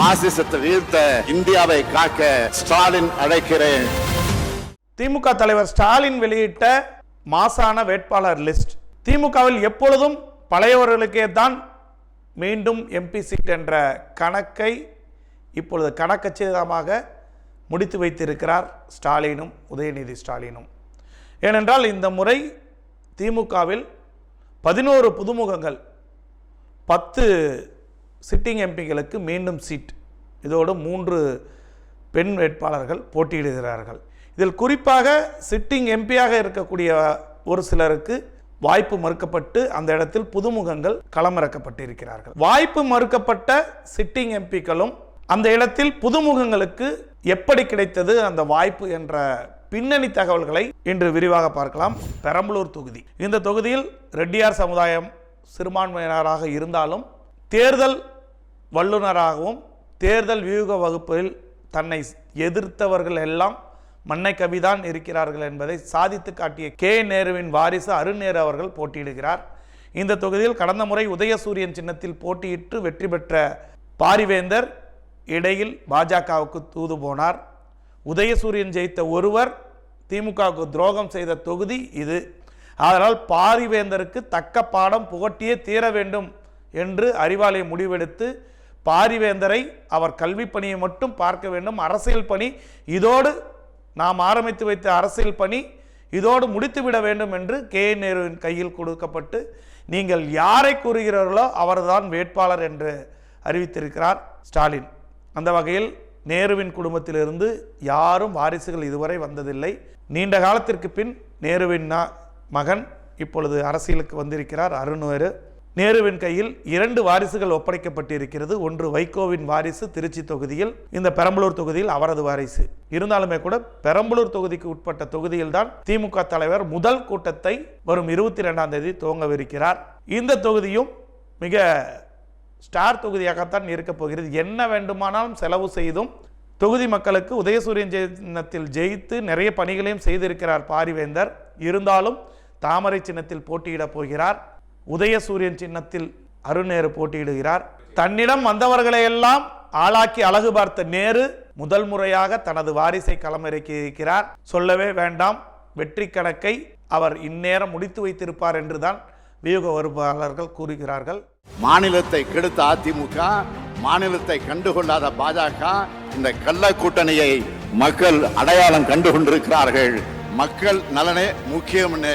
பாசிசத்தை வீழ்த்த இந்தியாவை காக்க ஸ்டாலின் அழைக்கிறேன். திமுக தலைவர் ஸ்டாலின் வெளியிட்ட மாசான வேட்பாளர் லிஸ்ட். திமுகவில் எப்பொழுதும் பழையவர்களுக்கே தான் மீண்டும் எம்பி சீட் என்ற கணக்கை இப்பொழுது கணக்கச்சிதமாக முடித்து வைத்திருக்கிறார் ஸ்டாலினும் உதயநிதி ஸ்டாலினும். ஏனென்றால் இந்த முறை திமுகவில் பதினோரு புதுமுகங்கள் பத்து சிட்டிங் எம்பிகளுக்கு மீண்டும் சீட். இதோடு மூன்று பெண் வேட்பாளர்கள் போட்டியிடுகிறார்கள். இதில் குறிப்பாக சிட்டிங் எம்பியாக இருக்கக்கூடிய ஒரு சிலருக்கு வாய்ப்பு மறுக்கப்பட்டு அந்த இடத்தில் புதுமுகங்கள் களமிறக்கப்பட்டிருக்கிறார்கள். வாய்ப்பு மறுக்கப்பட்ட சிட்டிங் எம்பிக்களும் அந்த இடத்தில் புதுமுகங்களுக்கு எப்படி கிடைத்தது அந்த வாய்ப்பு என்ற பின்னணி தகவல்களை இன்று விரிவாக பார்க்கலாம். பெரம்பலூர் தொகுதி. இந்த தொகுதியில் ரெட்டியார் சமுதாயம் சிறுபான்மையினராக இருந்தாலும் தேர்தல் வல்லுநராகவும் தேர்தல் வியூக வகுப்பில் தன்னை எதிர்த்தவர்கள் எல்லாம் மண்ணை கவிதான் இருக்கிறார்கள் என்பதை சாதித்து காட்டிய கே. நேருவின் வாரிசு அருண் நேரு அவர்கள் போட்டியிடுகிறார். இந்த தொகுதியில் கடந்த முறை உதயசூரியன் சின்னத்தில் போட்டியிட்டு வெற்றி பெற்ற பாரிவேந்தர் இடையில் பாஜகவுக்கு தூது போனார். உதயசூரியன் ஜெயித்த ஒருவர் திமுகவுக்கு துரோகம் செய்த தொகுதி இது. அதனால் பாரிவேந்தருக்கு தக்க பாடம் புகட்டியே தீர வேண்டும் என்று அறிவாலயம் முடிவெடுத்து பாரிவேந்தரை அவர் கல்வி பணியை மட்டும் பார்க்க வேண்டும். அரசியல் பணி இதோடு நாம் ஆரம்பித்து வைத்த அரசியல் பணி இதோடு முடித்துவிட வேண்டும் என்று கே. நேருவின் கையில் கொடுக்கப்பட்டு நீங்கள் யாரை கூறுகிறீர்களோ அவர்தான் வேட்பாளர் என்று அறிவித்திருக்கிறார் ஸ்டாலின். அந்த வகையில் நேருவின் குடும்பத்திலிருந்து யாரும் வாரிசுகள் இதுவரை வந்ததில்லை. நீண்ட காலத்திற்கு பின் நேருவின் மகன் இப்பொழுது அரசியலுக்கு வந்திருக்கிறார் அருண் நேருவின் கையில் இரண்டு வாரிசுகள் ஒப்படைக்கப்பட்டிருக்கிறது. ஒன்று வைகோவின் வாரிசு திருச்சி தொகுதியில் இந்த பெரம்பலூர் தொகுதியில் அவரது வாரிசு. இருந்தாலுமே கூட பெரம்பலூர் தொகுதிக்கு உட்பட்ட தொகுதியில்தான் திமுக தலைவர் முதல் கூட்டத்தை வரும் இருபத்தி ரெண்டாம் தேதி துவங்கவிருக்கிறார். இந்த தொகுதியும் மிக ஸ்டார் தொகுதியாகத்தான் இருக்கப் போகிறது. என்ன வேண்டுமானாலும் செலவு செய்தும் தொகுதி மக்களுக்கு உதயசூரியன் சின்னத்தில் ஜெயித்து நிறைய பணிகளையும் செய்திருக்கிறார் பாரிவேந்தர். இருந்தாலும் தாமரை சின்னத்தில் போட்டியிடப் போகிறார். உதயசூரியன் சின்னத்தில் அருநேரு போட்டியிடுகிறார். தன்னிடம் வந்தவர்களை எல்லாம் ஆளாக்கி அழகு பார்த்த நேரு முதல் முறையாக தனது வாரிசை களமிறக்கி இருக்கிறார் சொல்லவே வேண்டாம் வெற்றி கணக்கை அவர் இந்நேரம் முடித்து வைத்திருப்பார் என்றுதான் வியூக வருபாளர்கள் கூறுகிறார்கள். மாநிலத்தை கெடுத்த அதிமுக மாநிலத்தை கண்டுகொள்ளாத பாஜக இந்த கள்ள கூட்டணியை மக்கள் அடையாளம் கண்டு கொண்டிருக்கிறார்கள் மக்கள் நலனே முக்கியம்னு